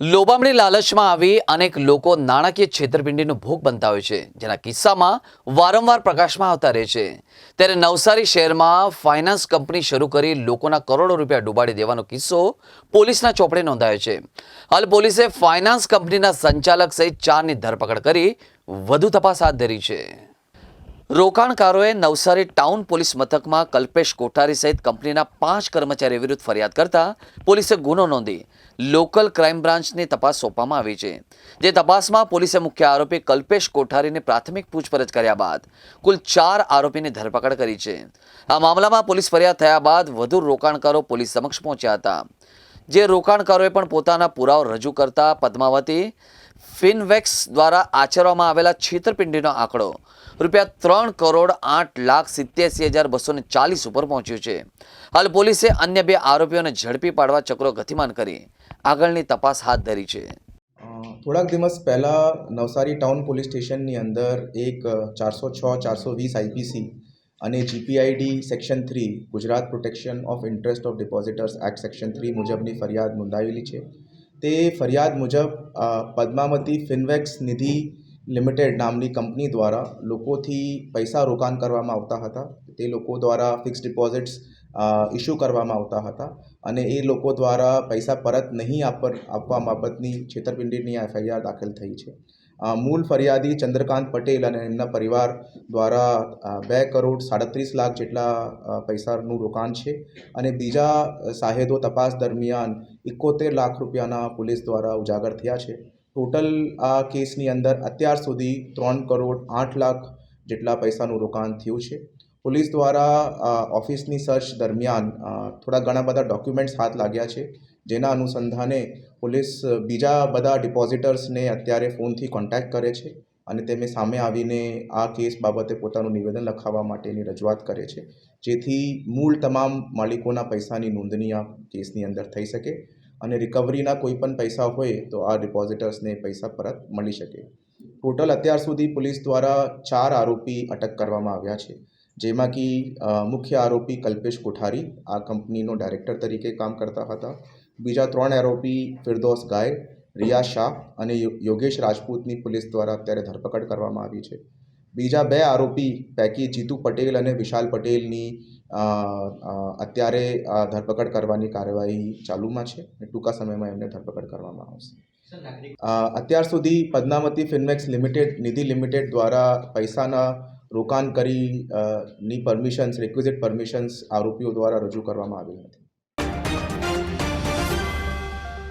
લોભામણી લાલચમાં આવી અનેક લોકો નાણાકીય છેતરપિંડીનો ભોગ બનતા હોય છે, જેના કિસ્સામાં વારંવાર પ્રકાશમાં આવતા રહે છે. ત્યારે નવસારી શહેરમાં ફાઇનાન્સ કંપની શરૂ કરી લોકોના કરોડો રૂપિયા ડૂબાડી દેવાનો કિસ્સો પોલીસના ચોપડે નોંધાયો છે. હાલ પોલીસે ફાઇનાન્સ કંપનીના સંચાલક સહિત ચારની ધરપકડ કરી વધુ તપાસ હાથ ધરી છે. રોકાણકારોએ નવસારી ટાઉન પોલીસ મથકમાં કલ્પેશ કોઠારી સહિત કંપનીના પાંચ કર્મચારીઓ વિરુદ્ધ ફરિયાદ કરતા પોલીસે ગુનો નોંધી લોકલ ક્રાઇમ બ્રાન્ચને તપાસ સોંપવામાં આવી છે. જે તપાસમાં પોલીસે મુખ્ય આરોપી કલ્પેશ કોઠારીને પ્રાથમિક પૂછપરછ કર્યા બાદ કુલ ચાર આરોપીની ધરપકડ કરી છે. આ મામલામાં પોલીસ ફરિયાદ થયા બાદ વધુ રોકાણકારો પોલીસ સમક્ષ પહોંચ્યા હતા. જે રોકાણકારોએ પણ પોતાના પુરાવો રજૂ કરતા પદ્માવતી ફિનવેક્સ દ્વારા આચરવામાં આવેલા છેતરપિંડીનો આંકડો રૂપિયા ત્રણ કરોડ આઠ લાખ સિત્યાસી હજાર બસો ને ચાલીસ ઉપર પહોંચ્યો છે. હાલ પોલીસે અન્ય બે આરોપીઓને ઝડપી પાડવા ચક્રો ગતિમાન કરી આગળની તપાસ હાથ ધરી છે. થોડાક દિવસ પહેલાં નવસારી ટાઉન પોલીસ સ્ટેશનની અંદર એક ચારસો છ, ચારસો વીસ આઈપીસી અને GPID section three Gujarat protection of interest of depositors act section three મુજબની ફરિયાદ નોંધાવેલી છે. તે ફરિયાદ મુજબ પદ્માવતી ફિનવેક્સ નિધિ લિમિટેડ નામની કંપની દ્વારા લોકોથી પૈસા રોકાણ કરવામાં આવતા હતા. તે લોકો દ્વારા ફિક્સ ડિપોઝિટ્સ ઇસ્યુ કરવામાં આવતા હતા અને એ લોકો દ્વારા પૈસા પરત નહીં આપ આપવા બાબતની છેતરપિંડીની એફઆઈઆર દાખલ થઈ છે. મૂળ ફરિયાદી ચંદ્રકાંત પટેલ અને એમના પરિવાર દ્વારા બે કરોડ સાડત્રીસ લાખ જેટલા પૈસાનું રોકાણ છે અને બીજા સાહેદો તપાસ દરમિયાન એકોતેર લાખ રૂપિયાના પોલીસ દ્વારા ઉજાગર થયા છે ટોટલ આ કેસની અંદર અત્યાર સુધી ત્રણ કરોડ આઠ લાખ જેટલા પૈસાનું રોકાણ થયું છે પોલીસ દ્વારા ઓફિસની સર્ચ દરમિયાન થોડા ઘણા બધા ડોક્યુમેન્ટ્સ હાથ લાગ્યા છે, જેના અનુસંધાને પોલીસ બીજા બધા ડિપોઝિટર્સને અત્યારે ફોનથી કોન્ટેક્ટ કરે છે અને તેમને સામે આવીને આ કેસ બાબતે પોતાનું નિવેદન લખાવવા માટેની રજૂઆત કરે છે. જેથી મૂળ તમામ માલિકોના પૈસાની નોંધણી આ કેસની અંદર થઈ શકે અને રિકવરીના કોઈ પણ પૈસા હોય તો આ ડિપોઝિટર્સને પૈસા પરત મળી શકે. ટોટલ અત્યાર સુધી પોલીસ દ્વારા ચાર આરોપી અટક કરવામાં આવ્યા છે. જેમાં કે મુખ્ય આરોપી કલ્પેશ કોઠારી આ કંપનીનો ડાયરેક્ટર તરીકે કામ કરતા હતા. બીજા ત્રણ આરોપી ફિરદોસ ગાય રિયા શાહ અને યોગેશ રાજપૂતની પોલીસ દ્વારા અત્યારે ધરપકડ કરવામાં આવી છે. બીજા બે આરોપી પૈકી જીતુ પટેલ અને વિશાલ પટેલની અત્યારે ધરપકડ કરવાની કાર્યવાહી ચાલુમાં છે અને ટૂંકા સમયમાં એમને ધરપકડ કરવામાં આવશે. અત્યાર સુધી પદ્માવતી ફિનમેક્સ લિમિટેડ નિધિ લિમિટેડ દ્વારા પૈસાના રોકાણ કરી ની પરમિશન્સ રિક્વિઝિટ પરમિશન્સ આરોપીઓ દ્વારા રજૂ કરવામાં આવી નથી.